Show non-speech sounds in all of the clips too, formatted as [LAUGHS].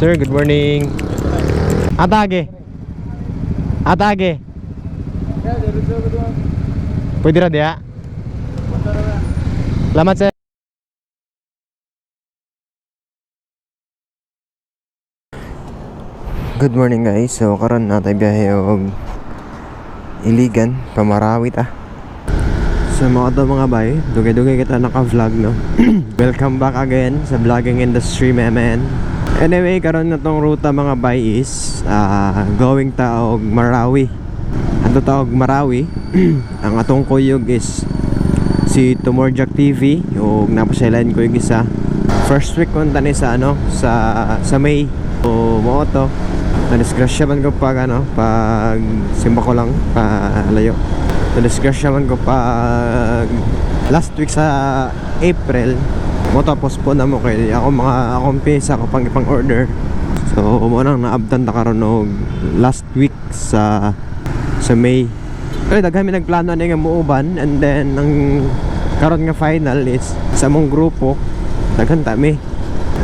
Sir, good morning. Atage. Atage. Pwede ra diya? Salamat sir. Good morning guys. So karon na tayo biyahe og Iligan, Pamarawi ta. So mga to mga bay, dugay-dugay kita naka-vlog no. [CLEARS THROAT] Welcome back again sa vlogging industry man. Anyway, karon na tong ruta mga bay is ah, going ta og Marawi. Ano ta og Marawi? [CLEARS THROAT] Ang atong kuyog is si Tumorjak TV ug napasailan ko yung isa. First week ko ni sa ano sa sa May. So mo to. Na-disgrasya man ko pag ano, pag simba ko lang pa layo. Na-disgrasya man ko pag last week sa April. Mo tapos po na mo kay ako mga akong pisa ako pang ipang order. So mo nang naabtan ta karon og last week sa sa May. Kaya daghan mi nagplano na nga muuban and then ang karon nga final is sa mong grupo daghan ta mi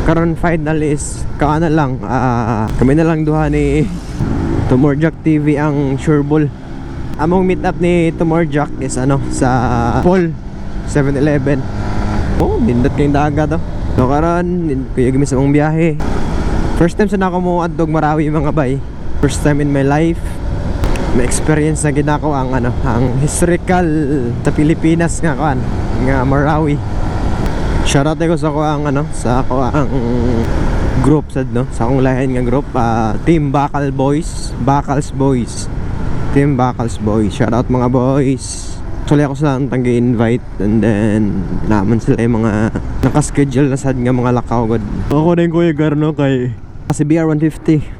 karon final is kaana lang ah, kami na lang duha ni Tumorjak TV ang sureball among meet up ni Tumorjak is ano sa Paul 7-Eleven oh nindot kayong daga to. So karon kuya gami sa mong biyahe. First time sa nako mo adtog marawi mga bay. First time in my life. May experience na ginako ang ano ang historical sa Pilipinas nga kan nga Marawi. Shoutout ko sa ko ang ano, sa ako ang group sad no, sa akong lahin nga group, ah, Team Bakal Boys, Bakals Boys. Team Bakals Boys. Shoutout mga boys. Actually ako sila ang tag-invite and then naman sila yung mga nakaschedule na sad nga mga lakaw god. Ako na yung kuya Garno kay kasi BR150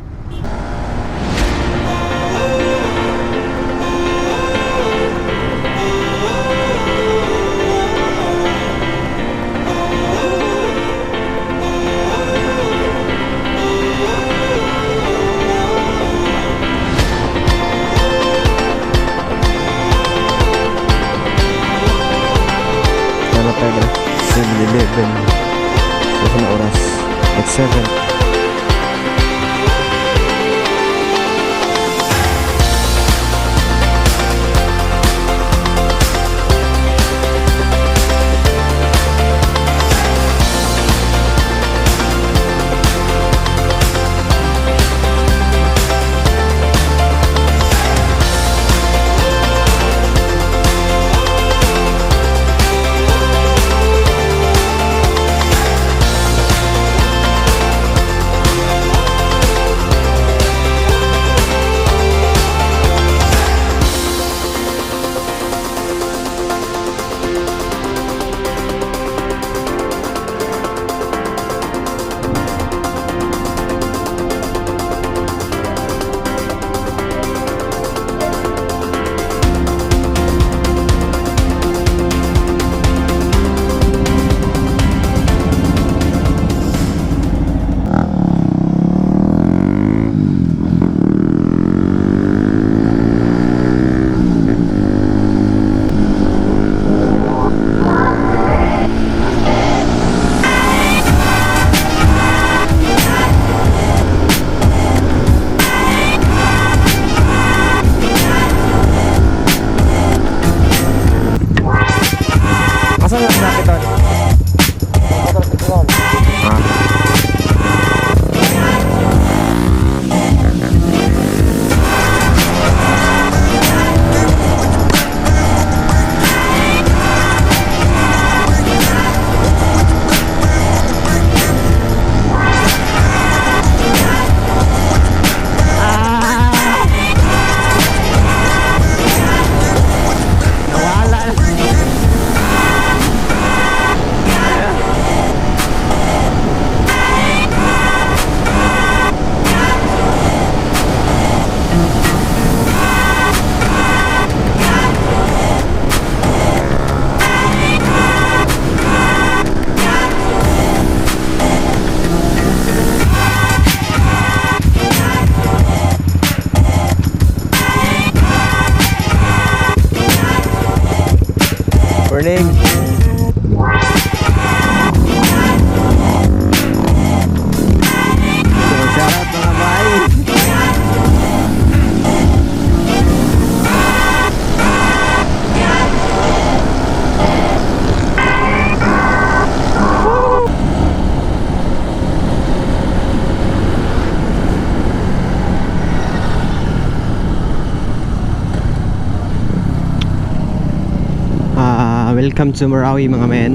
Welcome to Marawi mga men.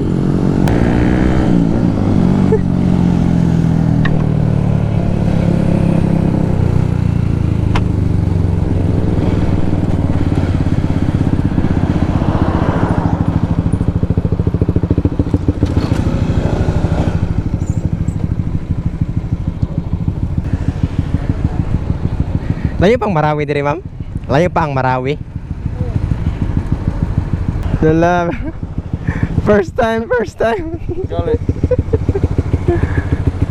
Layo pang Marawi dire, ma'am? Layo pa ang Marawi? Dala. [LAUGHS] First time, first time. [LAUGHS]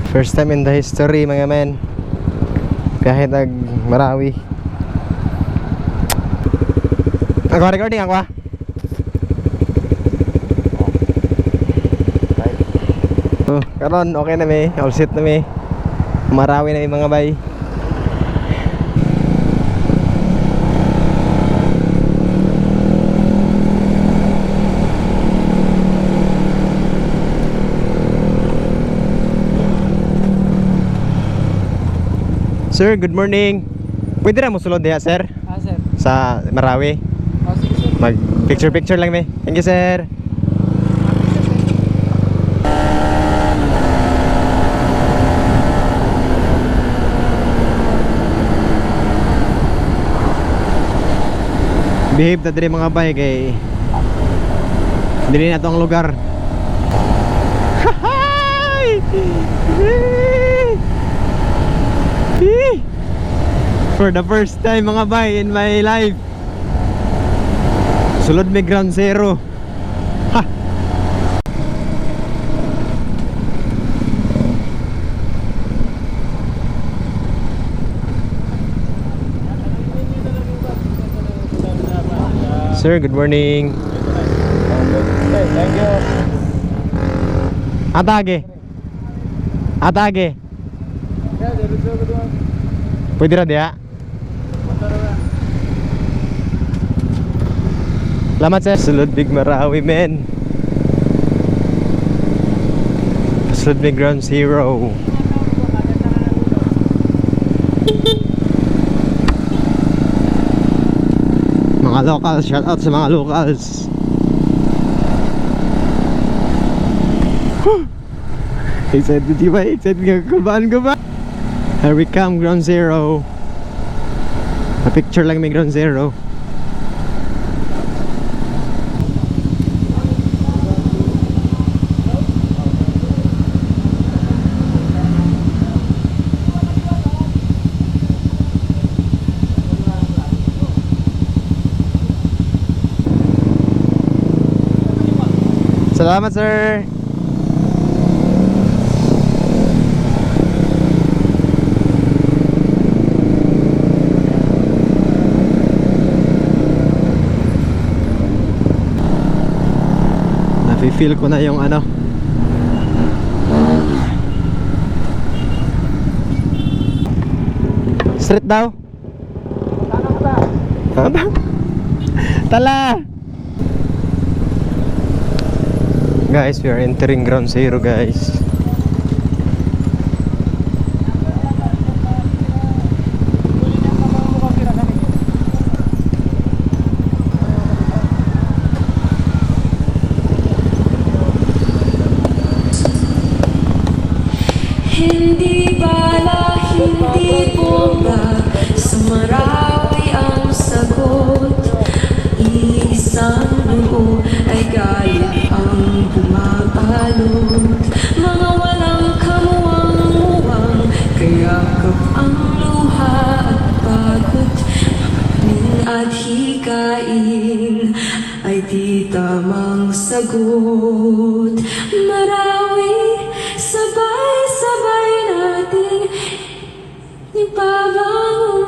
First time in the history, mga men. Kahit nag Marawi. Ako recording ako ah. Oh, karon okay na mi, all set na mi. Marawi na mi mga bay. Sir, good morning. Pwede na mo sulod diha, sir? Ah, sir. Sa Marawi. Oh, sige, sir. Mag picture picture lang mi. Thank you, sir. Behave na diri mga bay kay Dili na to ang lugar. [LAUGHS] For the first time mga bay in my life Sulod may ground zero Ha! Sir, good morning. Thank you. Ko doon. Pwede ra diha. Salamat sir. Sulod Big Marawi men. Sulod Big Ground Zero. Mga locals, shout out sa mga locals. Excited di ba? Excited kabaan ka ba? Here we come, Ground Zero. A picture lang may Ground Zero. Salamat, sir. Nafe-feel ko na yung ano. Street daw. Tala. Tala. Guys, we are entering ground zero, guys. Hindi bala, hindi bomba Sa Marawi ang sagot. Iisang dugo ay ang palot Mga walang Kayakap ang luha at pagod Mapanin Ay di tamang Marawi sabay-sabay nating Ipabangon